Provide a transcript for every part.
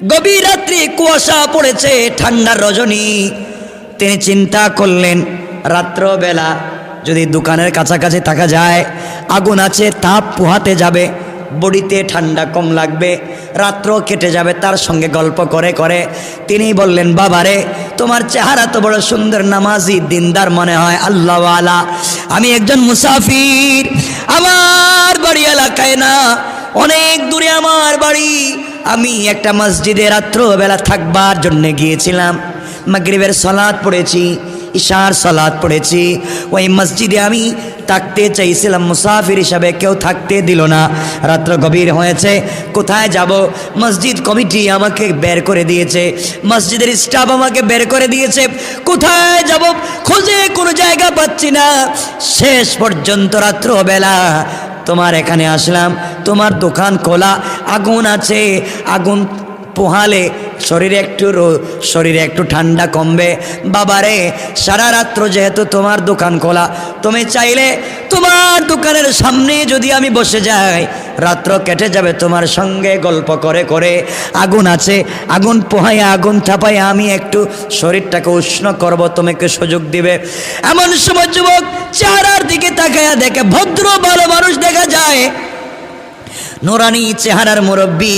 গভীর রাত্রি কুয়াশা পড়েছে, ঠান্ডার রজনী। তিনি চিন্তা করলেন, রাত্রবেলা যদি দোকানের কাছাকাছি থাকা যায়, আগুন আছে, তাপ পোহাতে যাবে, বডিতে ঠান্ডা কম লাগবে, রাত্র কেটে যাবে, তার সঙ্গে গল্প করে করে। তিনি বললেন, বাবারে, তোমার চেহারা তো বড় সুন্দর, নামাজি, দিনদার মনে হয় আল্লাহওয়ালা আমি একজন মুসাফির, আমার বাড়ি এলাকায় না, অনেক দূরে আমার বাড়ি। আমি একটা মসজিদে রাত্রবেলা থাকবার জন্য গিয়েছিলাম। মাগরিবের সলাদ পড়েছি, ঈশার সলাদ পড়েছি। ওই মসজিদে আমি থাকতে চাইছিলাম, মুসাফির হিসাবে কেউ থাকতে দিল না। রাত্র গভীর হয়েছে, কোথায় যাব? মসজিদ কমিটি আমাকে বের করে দিয়েছে। মসজিদের স্টাফ আমাকে বের করে দিয়েছে, কোথায় যাব? খোঁজে কোনো জায়গা পাচ্ছি না। শেষ পর্যন্ত রাত্রবেলা তোমার এখানে আসলাম, তোমার দোকান খোলা, আগুন আছে, আগুন পোহালে শরীরে একটু শরীরে একটু ঠান্ডা কমবে। বাবারে, সারা রাত্র যেহেতু তোমার দোকান খোলা, তুমি চাইলে তোমার দোকানের সামনে যদি আমি বসে যাই, রাত্র কেটে যাবে তোমার সঙ্গে গল্প করে করে। আগুন আছে, আগুন পোহাইয়া আগুন থাপাইয়া আমি একটু শরীরটাকে উষ্ণ করব, তোমাকে সুযোগ দিবে। এমন সময় যুবক চেহারার দিকে তাকায়া দেখে ভদ্র, ভালো মানুষ যায়। নোরানি চেহারার মুরব্বী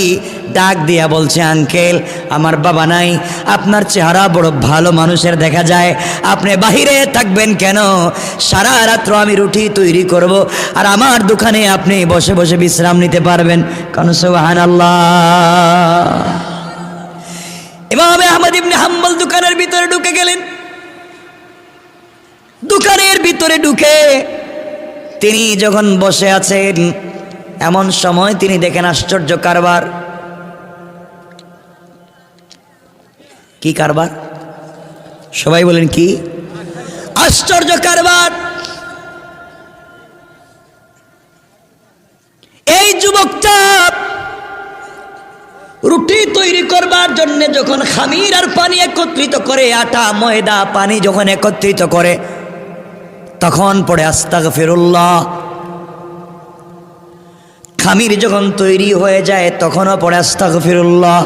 ডাক দিয়া বলছে, আঙ্কেল, আমার বাবা নাই। আপনার চেহারা বড় ভালো মানুষের দেখা যায়। আপনি বাহিরে থাকবেন কেন? সারা রাত্র আমি রুটি তৈরি করব আর আমার দোকানে আপনি বসে বসে বিশ্রাম নিতে পারবেন। কারণ সোহান ইমাম আহমদ ইবনে হাম্বল দোকানের ভিতরে ঢুকে গেলেন। দোকানের ভিতরে ঢুকে তিনি যখন বসে আছেন, এমন সময় তিনি দেখেন আশ্চর্য কারবার। কি কারবার? সবাই বলেন কি? আশ্চর্য কারবার! এই যুবকটা রুটি তৈরি করবার জন্য যখন খামির আর পানি একত্রিত করে, আটা, ময়দা, পানি যখন একত্রিত করে তখন পড়ে আস্তাক ফিরুল্লাহ খামির যখন তৈরি হয়ে যায়, তখনও পড়ে আস্তাক ফিরুল্লাহ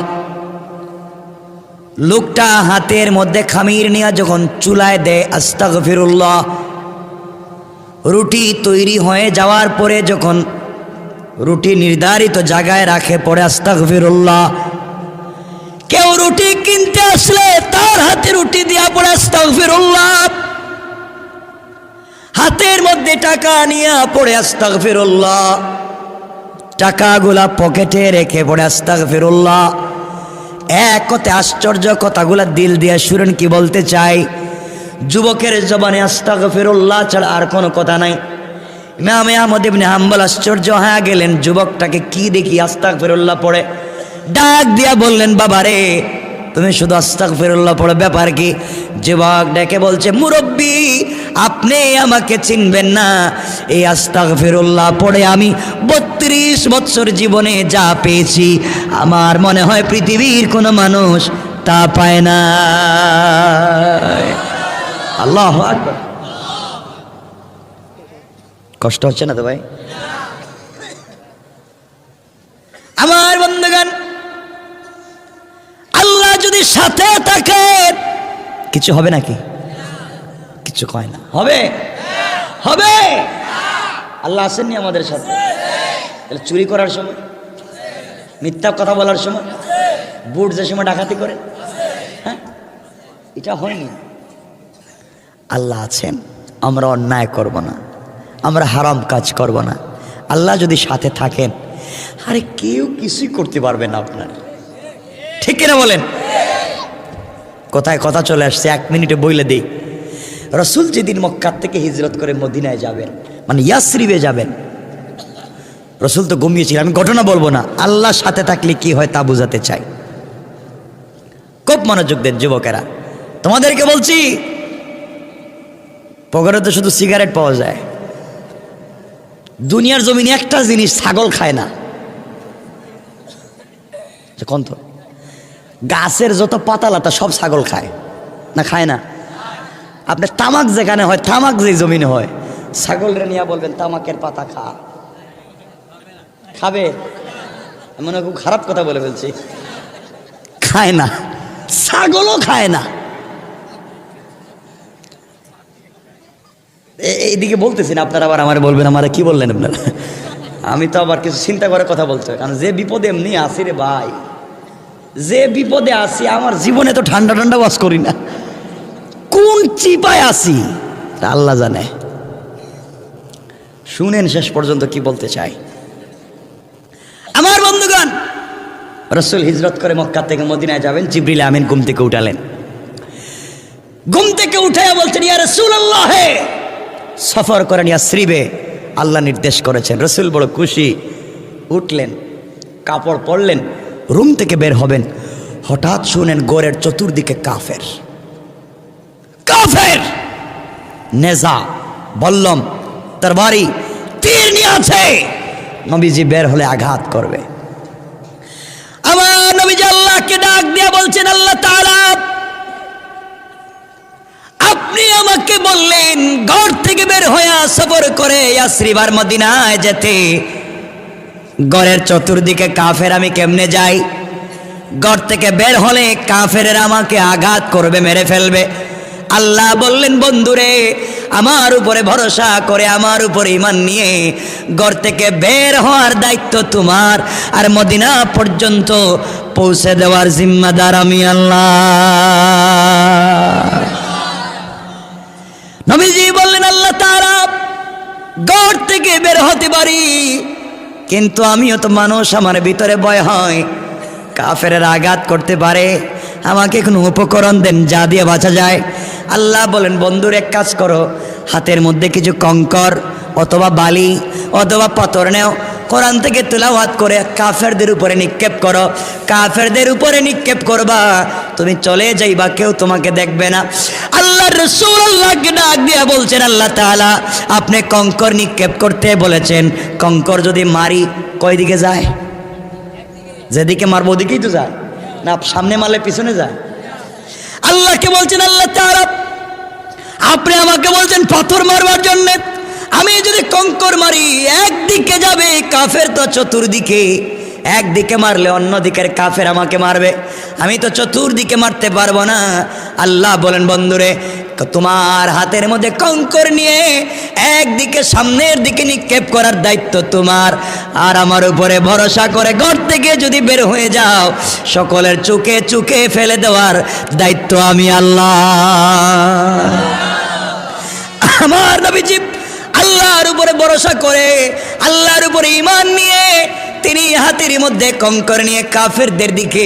লোকটা হাতের মধ্যে খামির নিয়ে যখন চুলায় দেয় আস্তাক ফিরুল্লাহ রুটি তৈরি হয়ে যাওয়ার পরে যখন রুটি নির্ধারিত জায়গায় রাখে, পড়ে আস্তাক ফিরুল্লাহ কেউ রুটি কিনতে আসলে তার হাতে রুটি দিয়া পড়ে আস্তাক ফিরুল্লাহ হাতের মধ্যে টাকা নিয়ে পড়ে আস্তাক ফিরুল্লাহ টাকাগুলা পকেটে রেখে পড়ে আস্তাক ফিরুল্লাহ এক কথা আশ্চর্য কথাগুলা দিল দিয়ে শুনেন কি বলতে চাই? যুবকের জবানে আস্তাক ফিরুল্লাহ ছাড়া আর কোনো কথা নাই। ইমামে আহমদ ইবনে হাম্বল আশ্চর্য হয়ে গেলেন, যুবকটাকে কি দেখি আস্তাক ফিরুল্লাহ পড়ে। ডাক দিয়া বললেন, বাবারে তুমি শুধু আস্তাক ফিরুল্লাহ পড়ে, ব্যাপার কি? যুবক ডেকে বলছে, মুরব্বী, আপনি আমাকে চিনবেন না। এই আস্তাক ফিরুল্লাহ পড়ে আমি বত্রিশ বৎসর জীবনে যা পেয়েছি। আমার মনে হয় পৃথিবীর কোনো মানুষ তা পায় না। আল্লাহ কষ্ট হচ্ছে না তো ভাই? আমার আল্লাহ যদি সাথে থাকে, কিছু হবে নাকি? কিছু কয় না। হবে? হবে? আল্লাহ আসেননি আমাদের সাথে। তাহলে চুরি করার সময়, মিথ্যা কথা বলার সময়, বুট যে সময় ডাকাতি করে হ্যাঁ? এটা হয়নি। আল্লাহ আছেন, আমরা অন্যায় করব না। আমরা হারাম কাজ করব না। আল্লাহ যদি সাথে থাকেন, আরে কেউ কিছুই করতে পারবে না আপনার। ঠিক কিনা বলেন? কোথায় কথা চলে আসছে? এক মিনিটে বইলে দিই। রসুল যেদিন মক্কার থেকে হিজরত করে মদিনায় যাবেন মানে ইয়াসরিবে যাবেন, রসুল তো ঘুমিয়েছিল, আমি ঘটনা বলব না। আল্লাহর সাথে থাকলে কি হয় তা বোঝাতে চাই। খুব মনোযোগ দেন যুবকেরা। তোমাদেরকে বলছি, পকেটে তো শুধু সিগারেট পাওয়া যায়। দুনিয়ার জমিনে একটা জিনিস ছাগল খায় না। কোন তো। গাছের যত পাতালাতা সব ছাগল খায়। না খায় না? আপনার তামাক যেখানে হয়, তামাক যে জমিনে হয়, ছাগলরে নিয়ে বলবেন, তামাকের পাতা খা। খাবে? মনে খুব খারাপ কথা বলে ফেলছি। খায় না। ছাগলও খায় না। এইদিকে বলতেছি না আপনারা আবার আমার বলবেন, আমার কি বললেন আপনারা? আমি তো আবার কিছু চিন্তা করে কথা বলতে। কারণ যে বিপদে এমনি আসি রে ভাই। যে বিপদে আসি আমার জীবনে তো ঠান্ডা ঠান্ডা বাস করি না। কোন চিপায় আসি আল্লাহ জানে। শুনেন শেষ পর্যন্ত কি বলতে চাই। আমার বন্ধুগণ, রসুল হিজরত করে মক্কা থেকে মদিনায় যাবেন, জিবরিল আমিন ঘুম থেকে উঠালেন। ঘুম থেকে উঠে বলছেন, ইয়া রসুল আল্লাহ সফর করেন, ইয়া শ্রীবে আল্লাহ নির্দেশ করেছেন। রসুল বড় খুশি, উঠলেন, কাপড় পরলেন। রুম থেকে বের হবেন। হঠাৎ শুনেন গোরের চতুর্দিকে কাফের। কাফের! নেজা, বল্লম, তরবারি, তীর নিয়ে আছে। নবীজি বের হলে আঘাত করবে। আমার নবীজি আল্লাহকে ডাক দিয়ে বলছেন, আল্লাহ তাআলা, আপনি আমাকে বললেন, ঘর থেকে বের হয়ে সফর করে শ্রীবার মদিনায় যেতে। ঘরের চতুর্দিকে কাফের আমি কেমনে যাই? ঘর থেকে বের হলে কাফের আমাকে আঘাত করবে, মেরে ফেলবে। আল্লাহ বললেন, বন্ধুরে, আমার উপরে ভরসা করে, আমার উপরে ইমান নিয়ে ঘর থেকে বের হওয়ার দায়িত্ব তোমার। আর মদিনা পর্যন্ত পৌঁছে দেওয়ার জিম্মাদার আমি আল্লাহ। নবীজি বললেন, আল্লাহ তারা গড় থেকে বের হতে পারি কিন্তু আমিও তো মানুষ, আমার ভিতরে ভয় হয়। কাফের আঘাত করতে পারে। আমাকে কোনো উপকরণ দেন, যা দিয়ে বাঁচা যায়। আল্লাহ বলেন, বন্ধুর এক কাজ করো, হাতের মধ্যে কিছু কঙ্কর অথবা বালি অথবা পাথর নেও। কোরআন থেকে তুলাওয়াত করে কাফেরদের উপরে নিক্ষেপ করো। কাফেরদের উপরে নিক্ষেপ করবা। তুমি চলে যাইবা, কেউ তোমাকে দেখবে না। আল্লাহ রসুল আল্লাহকে ডাক দিয়া বলছেন, আল্লাহ তাআলা, আপনি কঙ্কর নিক্ষেপ করতে বলেছেন। কঙ্কর যদি মারি কয় দিকে যায়? যেদিকে মারবো ওদিকেই তো যায়। না, সামনে মারলে পিছনে যায়। আল্লাহকে বলছেন, আল্লাহ তাআলা, আপনি আমাকে বলছেন পাথর মারবার জন্য। আমি যদি কঙ্কর মারি, একদিকে যাবে কাফের তো চতুর্দিকে। একদিকে মারলে অন্য দিকের কাফের আমাকে মারবে। আমি তো চতুর্দিকে মারতে পারব না। আল্লাহ বলেন, বন্ধুরে, তোমার হাতের মধ্যে কঙ্কর নিয়ে একদিকে সামনের দিকে নিক্ষেপ করার দায়িত্ব তোমার। আর আমার উপরে ভরসা করে ঘর থেকে যদি বের হয়ে যাও, সকলের চুকে চুকে ফেলে দেওয়ার দায়িত্ব আমি আল্লাহ। আমার নবীজি আল্লাহর উপরে ভরসা করে, আল্লাহর উপরে ইমান নিয়ে তিনি হাতের মধ্যে কঙ্কর নিয়ে কাফেরদের দিকে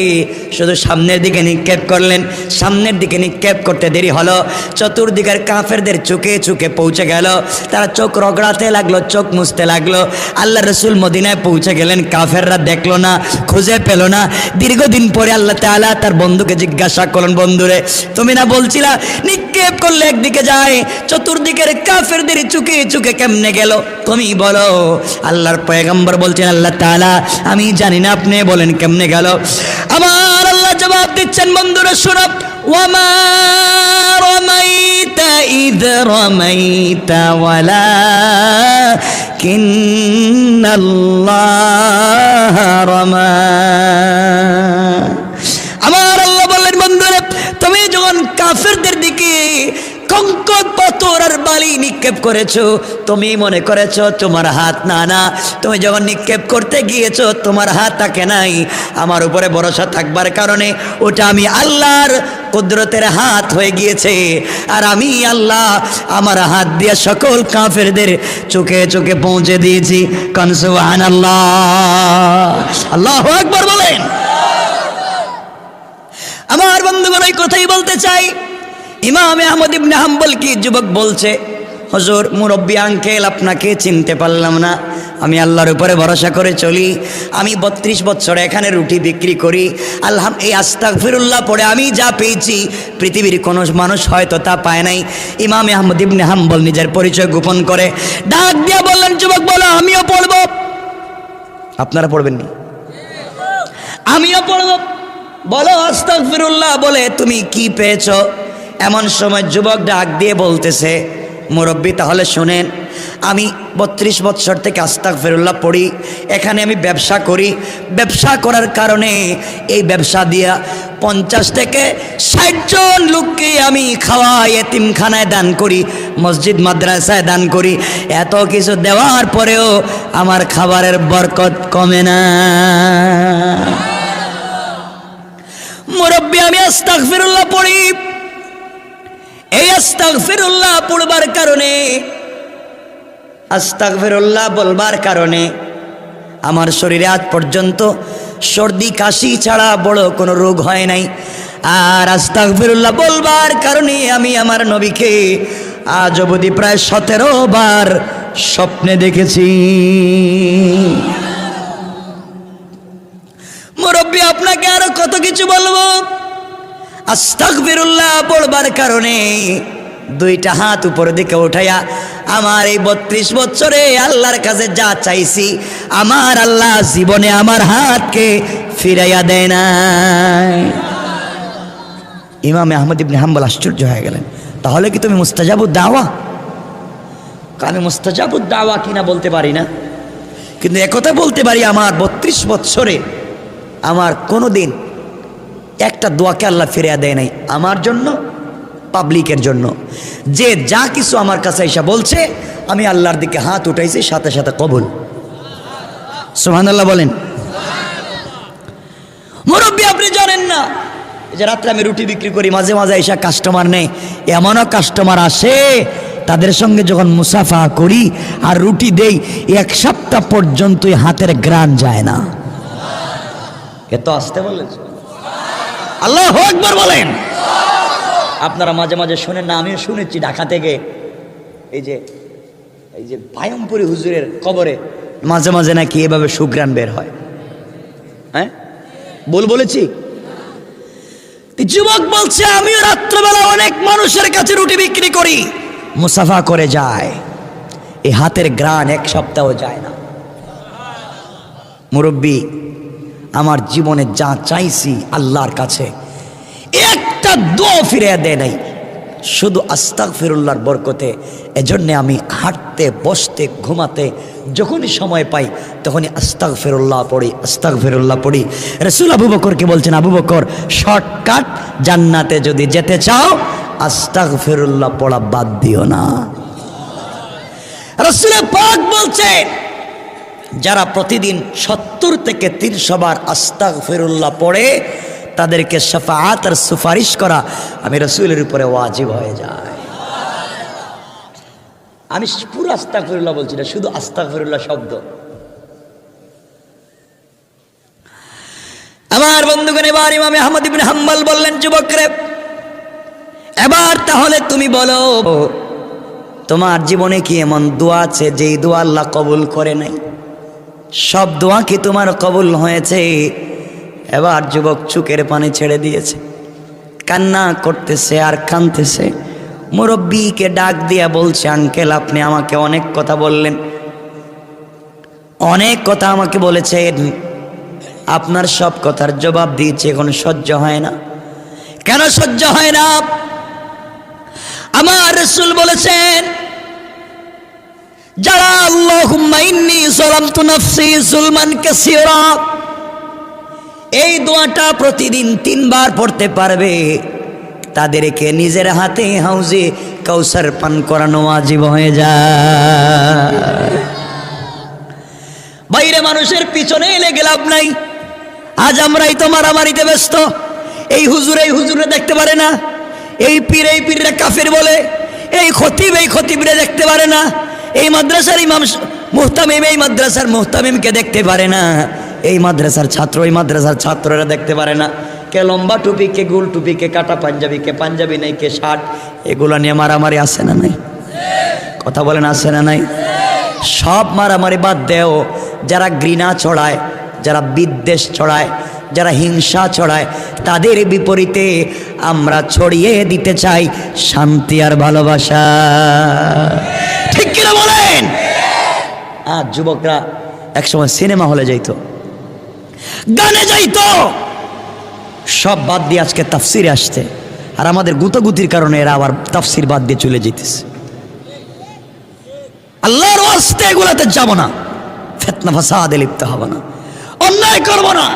শুধু সামনের দিকে নিক্ষেপ করলেন। সামনের দিকে নিক্ষেপ করতে দেরি হলো। চতুর্দিকের কাফেরদের চুকে চুকে পৌঁছে গেল। তারা চোখ রগড়াতে লাগল, চোখ মুছতে লাগল। আল্লাহ রসুল মদিনায় পৌঁছে গেলেন। কাফেররা দেখল না, খুঁজে পেল না। দীর্ঘদিন পরে আল্লাহ তাআলা তার বন্ধুকে জিজ্ঞাসা করলেন, বন্ধুরে, তুমি না বলছিলা নিক্ষেপ করলে একদিকে যায়, চতুর্দিকের কাফেরদের চুকে চুকে কেমনে গেল? তুমি বলো, আল্লাহর পয়গম্বর বলছেন, আল্লাহ তালা আমি জানি না আপনি বলেন কেমনে গেল? আমার আল্লাহ জবাব দিচ্ছেন, বন্ধুরা ওয়ামা রমাইতা রমা আমার আল্লাহ বললেন বন্ধুরা তুমি যখন কাফেরদের দিকে কঙ্কর পাথর আর বালি নিক্ষেপ করেছ? তুমি মনে করেছ তোমার হাত না না। তুমি যখন নিক্ষেপ করতে গিয়েছো, তোমার হাত থাকে নাই। আমার উপরে ভরসা থাকবার কারণে ওটা আমি আল্লাহর কুদরতের হাত হয়ে গিয়েছে। আর আমি আল্লাহ, আমার হাত দিয়ে সকল কাফেরদের চোখে চোখে পৌঁছে দিয়েছি। কনসুহান আল্লাহ আল্লাহ একবার বলেন। আমার বন্ধুগণ, ওই কথাই বলতে চাই। ইমাম আহমদ ইবনে হাম্বল কি যুবক বলছে? হজুর, মুরব্বী আঙ্কেল, আপনাকে চিনতে পারলাম না। আমি আল্লাহর উপরে ভরসা করে চলি। আমি বত্রিশ বছর এখানে রুটি বিক্রি করি। আল্লাহ এই আস্তাক ফিরুল্লাহ পড়ে আমি যা পেয়েছি, পৃথিবীর কোনো মানুষ হয়তো তা পায় নাই। ইমাম আহমদ ইবনে হাম্বল নিজের পরিচয় গোপন করে ডাক দিয়ে বললেন, যুবক, বলো, আমিও পড়ব। আপনারা পড়বেন নি? আমিও পড়ব। বলো, আস্তাগফিরুল্লাহ বলে, তুমি কি পেয়েছ? এমন সময় যুবক ডাক দিয়ে বলতেছে, মুরব্বী, তাহলে শোনেন, আমি বত্রিশ বৎসর থেকে আস্তাক ফেরুল্লাহ পড়ি, এখানে আমি ব্যবসা করি। ব্যবসা করার কারণে এই ব্যবসা দিয়া পঞ্চাশ থেকে ষাট জন লোককে আমি খাওয়াই, এতিমখানায় দান করি, মসজিদ, মাদ্রাসায় দান করি। এত কিছু দেওয়ার পরেও আমার খাবারের বরকত কমে না। মুরব্বী, আমি আস্তাগফিরুল্লাহ পড়ি। এই আস্তাগফিরুল্লাহ পড়বার কারণে, আস্তাগফিরুল্লাহ বলবার কারণে আমার শরীরে আজ পর্যন্ত সর্দি কাশি ছাড়া বড় কোনো রোগ হয় নাই। আর আস্তাগফিরুল্লাহ বলবার কারণে আমি আমার নবীকে আজ অবধি প্রায় সতেরো বার স্বপ্নে দেখেছি। মুরব্বী, আপনাকে আরও কত কিছু বলব? আস্তাগফিরুল্লাহ পড়বার কারণে দুইটা হাত উপরের দিকে উঠাইয়া, আমার এই বত্রিশ বছরে আল্লাহর কাছে যা চাইছি, আমার আল্লাহ জীবনে আমার হাতকে ফিরাইয়া দেয় না ইমামে আহমদ ইবনে হাম্বল আশ্চর্য হয়ে গেলেন, তাহলে কি তুমি মুস্তাজাবুদ দাওয়া? আমি মুস্তাজাবুদ দাওয়া কিনা বলতে পারি না, কিন্তু একথা বলতে পারি, আমার বত্রিশ বছরে আমার কোনো দিন একটা দোয়াকে আল্লাহ ফিরিয়া দেয় নাই। আমার জন্য পাবলিকের জন্য। যে যা কিছু আমার কাছে এসে বলছে, আমি আল্লাহর দিকে হাত উঠাইছি, সাথে সাথে কবুল। সোহান আল্লাহ বলেন। মুরব্বী, আপনি জানেন না যে রাত্রে আমি রুটি বিক্রি করি, মাঝে মাঝে এসে কাস্টমার নেই এমনও কাস্টমার আসে, তাদের সঙ্গে যখন মুসাফা করি আর রুটি দেই, এক সপ্তাহ পর্যন্তই হাতের গ্রান যায় না। এত আসতে বললেন আল্লাহ একবার বলেন। আপনারা মাঝে মাঝে শোনেন না, আমিও শুনেছি ঢাকা থেকে এই যে এই যে ভায়মপুরি হুজুরের কবরে মাঝে মাঝে নাকি এভাবে সুগ্রাণ বের হয়। হ্যাঁ? বল বলেছি? যুবক বলছে, আমিও রাত্রবেলা অনেক মানুষের কাছে রুটি বিক্রি করি, মুসাফা করে যায়। এই হাতের গ্রান এক সপ্তাহ যায় না। মুরব্বী আমার জীবনে যা চাইছি আল্লাহর কাছে। একটা দোয়া ফিরে দেয় নাই। শুধু আস্তাক ফিরুল্লাহর বরকতে। এজন্যে আমি হাঁটতে, বসতে, ঘুমাতে, যখনই সময় পাই, তখনই আস্তাক ফেরুল্লাহ পড়ি আস্তাক ফেরুল্লাহ পড়ি। রসুল আবু বকরকে বলছেন, আবু বকর, শর্টকাট, জান্নাতে যদি যেতে চাও আস্তাক ফেরুল্লাহ পড়া বাদ দিও না। রসুল পাক বলছে যারা প্রতিদিন সত্তর থেকে তিনশো বার আস্তাক ফিরুল্লাহ পড়ে, তাদেরকে সাফাত আর সুপারিশ করা আমি রসুলের উপরে ওয়াজিব হয়ে যায়। আমি পুরো আস্তাক ফিরুল্লাহ বলছি না, শুধু আস্তাক ফিরুল্লাহ শব্দ। আমার বন্ধুগণ, এবার ইমাম আহমদ ইবিন হাম্বল বললেন, যুবকরে, এবার তাহলে তুমি বলো, তোমার জীবনে কি এমন দোয়া আছে যেই দোয়া আল্লাহ কবুল করে নাই? সব দোয়া কি তোমার কবুল হয়েছে? এবার যুবক চুকের পানি ছেড়ে দিয়েছে। কান্না করতেছে আর কানতেছে মুরব্বীকে ডাক দিয়া বলছে, আঙ্কেল, আপনি আমাকে অনেক কথা বললেন। অনেক কথা আমাকে বলেছেন। আপনার সব কথার জবাব দিয়েছে, এখন সহ্য হয় না। কেন সহ্য হয় না? আমার রসুল বলেছেন যারা এই দোয়াটা প্রতিদিন তিনবার পড়তে পারবে। তাদেরকে নিজের হাতে হাউজে কৌসার পান করানো আজীব হয়ে যায়। বাইরে মানুষের পিছনে লেগে লাভ নাই। আজ আমরাই তো মারামারিতে ব্যস্ত। এই হুজুর এই হুজুরে দেখতে পারে না। এই পীর এই পীররা কাফের বলে। এই খতিব এই খতিবরে দেখতে পারে না। এই মাদ্রাসার ইমাম মুহতামিম, এই মাদ্রাসার মুহতামিমকে দেখতে পারে না। এই মাদ্রাসার ছাত্র, এই মাদ্রাসার ছাত্ররা দেখতে পারে না। কে লম্বা টুপি, কে গুল টুপি, কে কাটা পাঞ্জাবি, কে পাঞ্জাবি নেই, কে শার্ট, এগুলো নিয়ে মারামারি আসে না নাই? কথা বলেন আসে না নাই? সব মারামারি বাদ দেও, যারা ঘৃণা ছড়ায়, যারা বিদ্বেষ ছড়ায় যারা হিংসা ছড়ায়, তাদের বিপরীতে আমরা ছড়িয়ে দিতে চাই শান্তি আর ভালোবাসা। ঠিক কিনা বলেন? আর যুবকরা একসময় সিনেমা হলে যাইতো, গানে যাইতো। সব বাদ দিয়ে আজকে তাফসিরে আসছে। আর আমাদের গুতগুতির কারণে এরা আবার তাফসির বাদ দিয়ে চলে যেতেছে আল্লাহর ওয়াস্তে এগুলাতে যাব না। ফেতনা, ফাসাদে লিপ্ত হব না। অন্যায় করব না।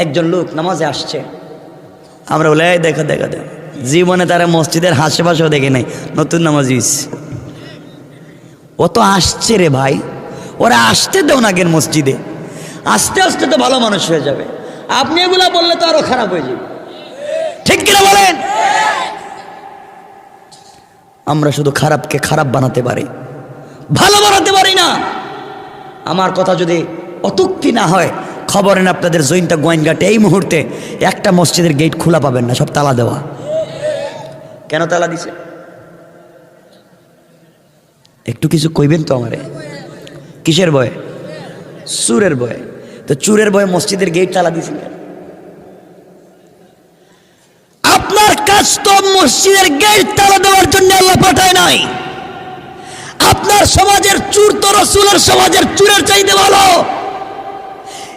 একজন লোক নামাজে আসছে। আমরা বলে, "এই দেখো দেখো দেখো। জীবনে তারা মসজিদের আশেপাশেও দেখে নাই, নতুন নামাজিস ও তো আসছে রে ভাই, ওরা আসতে দেও না মসজিদে। আস্তে আস্তে তো ভালো মানুষ হয়ে যাবে। আপনি এগুলা বললে তো আরও খারাপ হয়ে যাবে। ঠিক কিনা বলেন? আমরা শুধু খারাপকে খারাপ বানাতে পারি, ভালো বানাতে পারি না। আমার কথা যদি অতুক্তি না হয় খবরেন আপনাদের জৈনটা গোয়াইনঘাটে এই মুহূর্তে একটা মসজিদের গেট খোলা পাবেন না, সব তালা দেওয়া। কেন তালা দিছে? একটু কিছু কইবেন তো আমারে। কিসের ভয়ে? চুরের ভয়ে। তো চুরের ভয়ে মসজিদের গেট তালা কেন? আপনার কাজ তো মসজিদের গেট তালা দেওয়ার জন্য আল্লাহ পাঠায় নাই। আপনার সমাজের চুর তো রসুলের সমাজের চুরের চাইতে ভালো।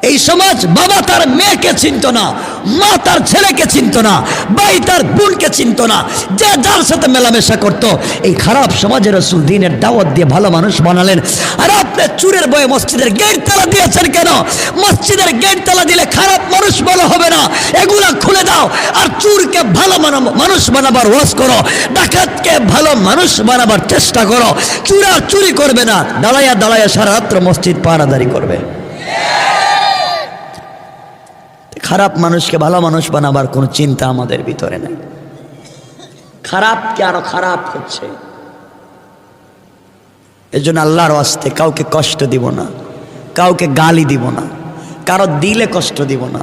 এই সমাজ বাবা তার মেয়েকে চিনত না, মা তার ছেলেকে চিনত না, ভাই তার বোনকে চিনত না, যে যার সাথে মেলামেশা করত। এই খারাপ সমাজের রসুল দিনের দাওয়াত দিয়ে ভালো মানুষ বানালেন। আর আপনি চুরের বয়ে মসজিদের গেট তালা দিয়েছেন কেন? মসজিদের গেট তালা দিলে খারাপ মানুষ ভালো হবে না। এগুলা খুলে দাও আর চুরকে ভালো মানুষ বানাবার ওয়াজ করো। ডাকাতকে ভালো মানুষ বানাবার চেষ্টা করো। চুরা চুরি করবে না দাঁড়াইয়া দাঁড়াইয়া সারা রাত্র মসজিদ পাহারাদারি করবে। খারাপ মানুষকে ভালো মানুষ বানাবার কোনো চিন্তা আমাদের ভিতরে নেই। খারাপকে আরও খারাপ হচ্ছে এই জন্য আল্লাহর আসতে কাউকে কষ্ট দিব না, কাউকে গালি দিব না, কারও দিলে কষ্ট দিব না।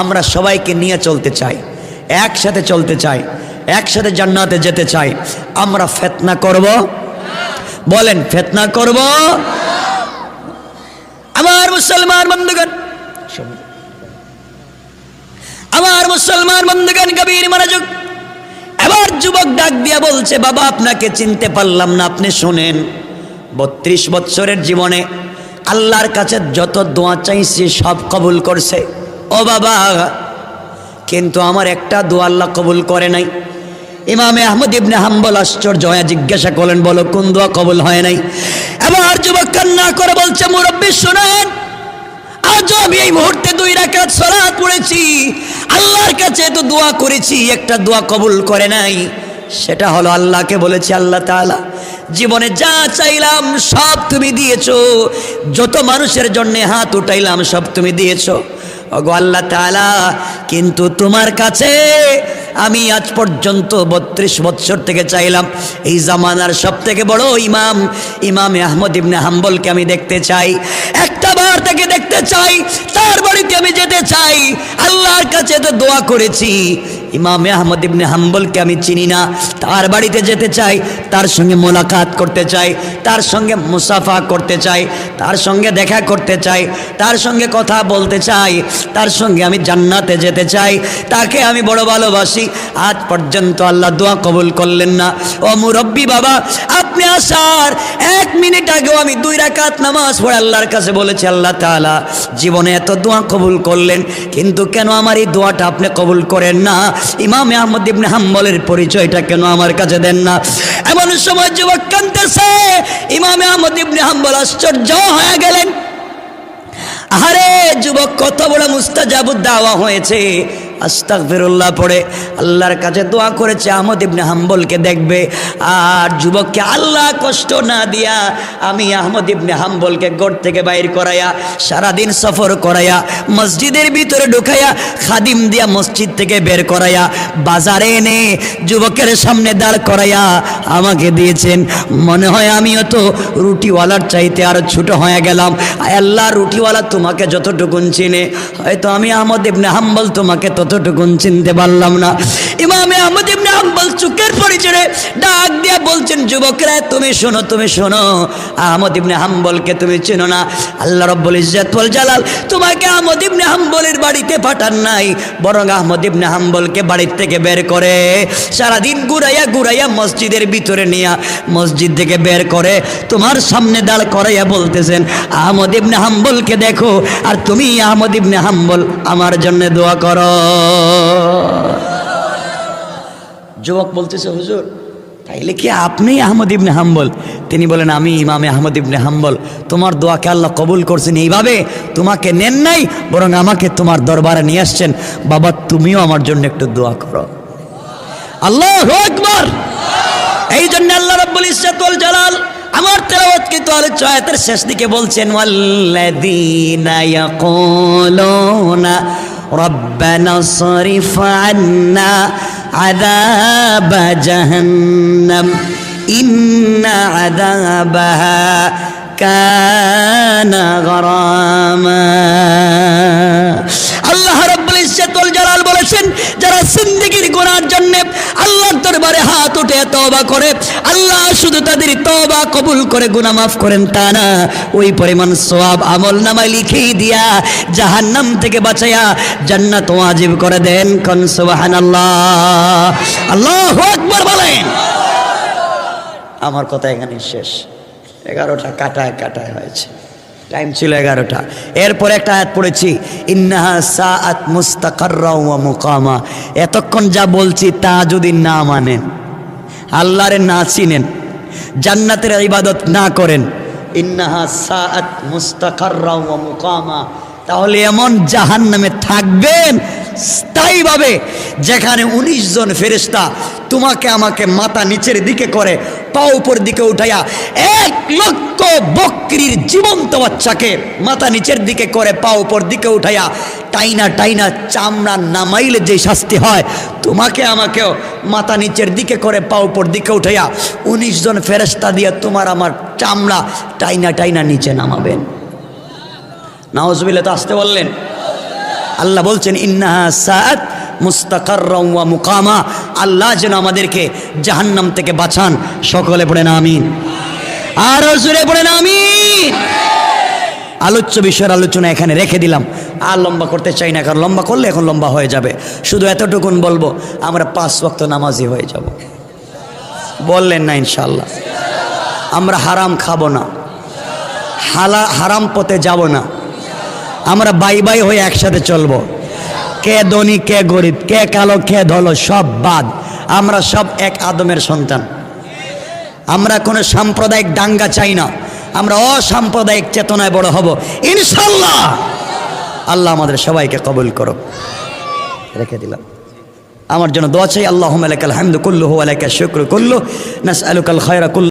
আমরা সবাইকে নিয়ে চলতে চাই, একসাথে চলতে চাই, একসাথে জান্নাতে যেতে চাই। আমরা ফেতনা করব। বলেন, ফেতনা করব? আমার মুসলমান বন্ধুগণ আমার মুসলমান বন্ধুগণ কবির মনোযোগ। এবার যুবক ডাক দিয়া বলছে, বাবা, আপনাকে চিনতে পারলাম না, আপনি শোনেন। বত্রিশ বৎসরের জীবনে আল্লাহর কাছে যত দোয়া চাইছি, সব কবুল করছে। ও বাবা, কিন্তু আমার একটা দোয়া আল্লাহ কবুল করে নাই। ইমামে আহমদ ইবনে হাম্বল আশ্চর্য হয়ে জিজ্ঞাসা করলেন, বলো, কোন দোয়া কবুল হয় নাই? এবার যুবক কান্না করে বলছে, মুরব্বী, শোনেন আজও আমি এই মুহূর্তে দুই রাকাত সালাত পড়েছি। আল্লাহর কাছে তো দোয়া করেছি, একটা দোয়া কবুল করে নাই। সেটা হলো আল্লাহকে বলেছি, আল্লাহ তাআলা, জীবনে যা চাইলাম সব তুমি দিয়েছ। যত মানুষের জন্য হাত উঠাইলাম, সব তুমি দিয়েছ। ওগো আল্লাহ তাআলা, কিন্তু তোমার কাছে আমি আজ পর্যন্ত বত্রিশ বৎসর থেকে চাইলাম। এই জামানার সব থেকে বড় ইমাম ইমাম আহমদ ইবনে হাম্বলকে আমি দেখতে চাই। একটা বার তাকে দেখতে চাই, তার বাড়িতে আমি যেতে চাই। আল্লাহর কাছে তো দোয়া করেছি। ইমাম আহমদ ইবনে হাম্বলকে আমি চিনি না। তার বাড়িতে যেতে চাই, তার সঙ্গে মোলাকাত করতে চাই, তার সঙ্গে মুসাফা করতে চাই, তার সঙ্গে দেখা করতে চাই, তার সঙ্গে কথা বলতে চাই, তার সঙ্গে আমি জান্নাতে যেতে চাই। তাকে আমি বড় ভালোবাসি। আজ পর্যন্ত আল্লাহ দোয়া কবুল করলেন না। ও মুরব্বী বাবা, আপনি আসার এক মিনিট আগেও আমি দুই রাকাত নামাজ পড়ে আল্লাহর কাছে বলেছি, আল্লাহ তাআলা জীবনে এত দোয়া কবুল করলেন, কিন্তু কেন আমার এই দোয়াটা আপনি কবুল করেন না? ইমামে আহমদ ইবনে হাম্বলের পরিচয়টা কেন আমার কাছে দেন না? এমন সময় যুবক কানতেছে ইমামে আহমদ ইবনে হাম্বল আশ্চর্য হয়ে গেলেন। আরে যুবক, কত বড় মুস্তাজাবুদ দাওয়া হয়েছে। আস্তাগফিরুল্লাহ পড়ে, আল্লাহর কাছে দোয়া করেছে আহমদ ইবনে হাম্বলকে দেখবে। আর যুবককে আল্লাহ কষ্ট না দিয়া আমি আহমদ ইবনে হাম্বলকে গড় থেকে বাইর করাইয়া, সারাদিন সফর করাইয়া, মসজিদের ভিতরে ঢুকাইয়া, খাদিম দিয়া মসজিদ থেকে বের করাইয়া, বাজারে এনে যুবকের সামনে দাঁড় করাইয়া আমাকে দিয়েছেন। মনে হয় আমিও তো রুটিওয়ালার চাইতে আরও ছোট হয়ে গেলাম। আল্লাহ, রুটিওয়ালা তোমাকে যতটুকুন চিনে, হয়তো আমি আহমদ ইবনে হাম্বল তোমাকে ততটুকুন চিনতে পারলাম না। ইমামে আহমদ ইবনে হাম্বল চুকের পরিচয়ে ডাক দিয়া বলছেন, যুবকরা, তুমি শোনো তুমি শোনো। আহমদ ইবনে হাম্বলকে তুমি চেনো না। আল্লাহ রব্বুল ইজ্জাতুল জালাল তোমাকে আহমদ ইবনে হাম্বলের বাড়িতে পাঠান নাই, বরং আহমদ ইবনে হাম্বলকে বাড়ির থেকে বের করে, সারাদিন ঘুরাইয়া ঘুরাইয়া মসজিদের ভিতরে নিয়া, মসজিদ থেকে বের করে তোমার সামনে দাঁড় করাইয়া বলতেছেন, আহমদ ইবনে হাম্বলকে দেখো, আর তুমি আহমদ ইবনে হাম্বল, আমার জন্য দোয়া করো। যুবক বলতেছে, হুজুর, তাইলে কি আপনি আহমদ ইবনে হাম্বল? তিনি বলেন, আমি ইমামে আহমদ ইবনে হাম্বল। তোমার দোয়াকে আল্লাহ কবুল করছেন এইভাবে, তোমাকে নেন নাই, বরং আমাকে তোমার দরবারে নিয়ে আসছেন। বাবা, তুমিও আমার জন্য একটু দোয়া করো। আল্লাহ আকবার! এই জন্য আল্লাহ রব্বুল ইজ্জাতুল জালাল আমার তেলাওয়াত কিন্তু আলোচ্য আয়াতের শেষ দিকে বলছেন, ওয়াল্লাযীনা ইয়াকুলুনা ربنا اصرف عنا عذاب جهنم. إن عذابها كان غراما. الله رب যারা জিন্দেগির গুনার জন্য আল্লাহর দরবারে হাত উঠে তওবা করে, আল্লাহ শুধু তাদের তওবা কবুল করে গুনাহ মাফ করেন, তা না, ওই পরিমাণ সওয়াব আমল নামায় লিখেই দিয়া জাহান্নাম থেকে বাঁচাইয়া জান্নাত ওয়াজিব করে দেন, কোন সুবহানাল্লাহ। আল্লাহু আকবার বলেন। আমার কথা এখানে শেষ। এগারোটা কাটায় কাটায় হয়েছে। টাইম ছিল এগারোটা। এরপরে একটা আয়াত পড়েছি, ইন্নাহা সাআত মুস্তাকাররা ওয়া মুকামা। এতক্ষণ যা বলছি তা যদি না মানেন, আল্লাহরে না চিনেন, জান্নাতের ইবাদত না করেন, ইন্নাহা সাআত মুস্তাকাররা ওয়া মুকামা। তাহলে এমন জাহান নামে থাকবেন স্থায়ীভাবে, যেখানে উনিশ জন ফেরেস্তা তোমাকে আমাকে মাথা নিচের দিকে করে পা উপর দিকে উঠাইয়া এক লক্ষ বকরির জীবন্ত বাচ্চাকে মাথা নিচের দিকে করে পা উপর দিকে উঠাইয়া, টাইনা টাইনা, চামড়া নামাইলে যে শাস্তি হয়, তোমাকে আমাকেও মাথা নিচের দিকে করে পা উপর দিকে উঠাইয়া উনিশ জন ফেরেস্তা দিয়ে তোমার আমার চামড়া টাইনা টাইনা নিচে নামাবেন। নাওজবিল্লা তো আসতে বললেন। আল্লাহ বলছেন, ইন্নাহা সাআত মুস্তাকার মুকামা, আল্লাহ যেন আমাদেরকে জাহান্নাম থেকে বাঁচান। সকলে পড়েন আমিন। আর জুড়ে পড়েন আমিন। আলোচ্য বিষয়ের আলোচনা এখানে রেখে দিলাম। আর লম্বা করতে চাই না, কারণ লম্বা করলে এখন লম্বা হয়ে যাবে। শুধু এতটুকুন বলব, আমরা পাঁচ ওয়াক্ত নামাজি হয়ে যাব। বললেন না ইনশাল্লাহ আমরা হারাম খাব না। হালা হারাম পথে যাব না। আমরা বাই বাই হয়ে একসাথে চলবো। কে ধনী, কে গরিব, কে কালো, কে ধলো সব বাদ। আমরা সব এক আদমের সন্তান। আমরা কোনো সাম্প্রদায়িক দাঙ্গা চাই না। আমরা অসাম্প্রদায়িক চেতনায় বড় হব। ইনশাল্লাহ! আল্লাহ আমাদের সবাইকে কবুল করো রেখে দিলাম। আমার জন্য দোয়া চাই আল্লাহ আলাইকাল হামদু কুল্লু আলাইকা শুক্র কুল্লু নাস আলুকাল খয়রা কুল্লু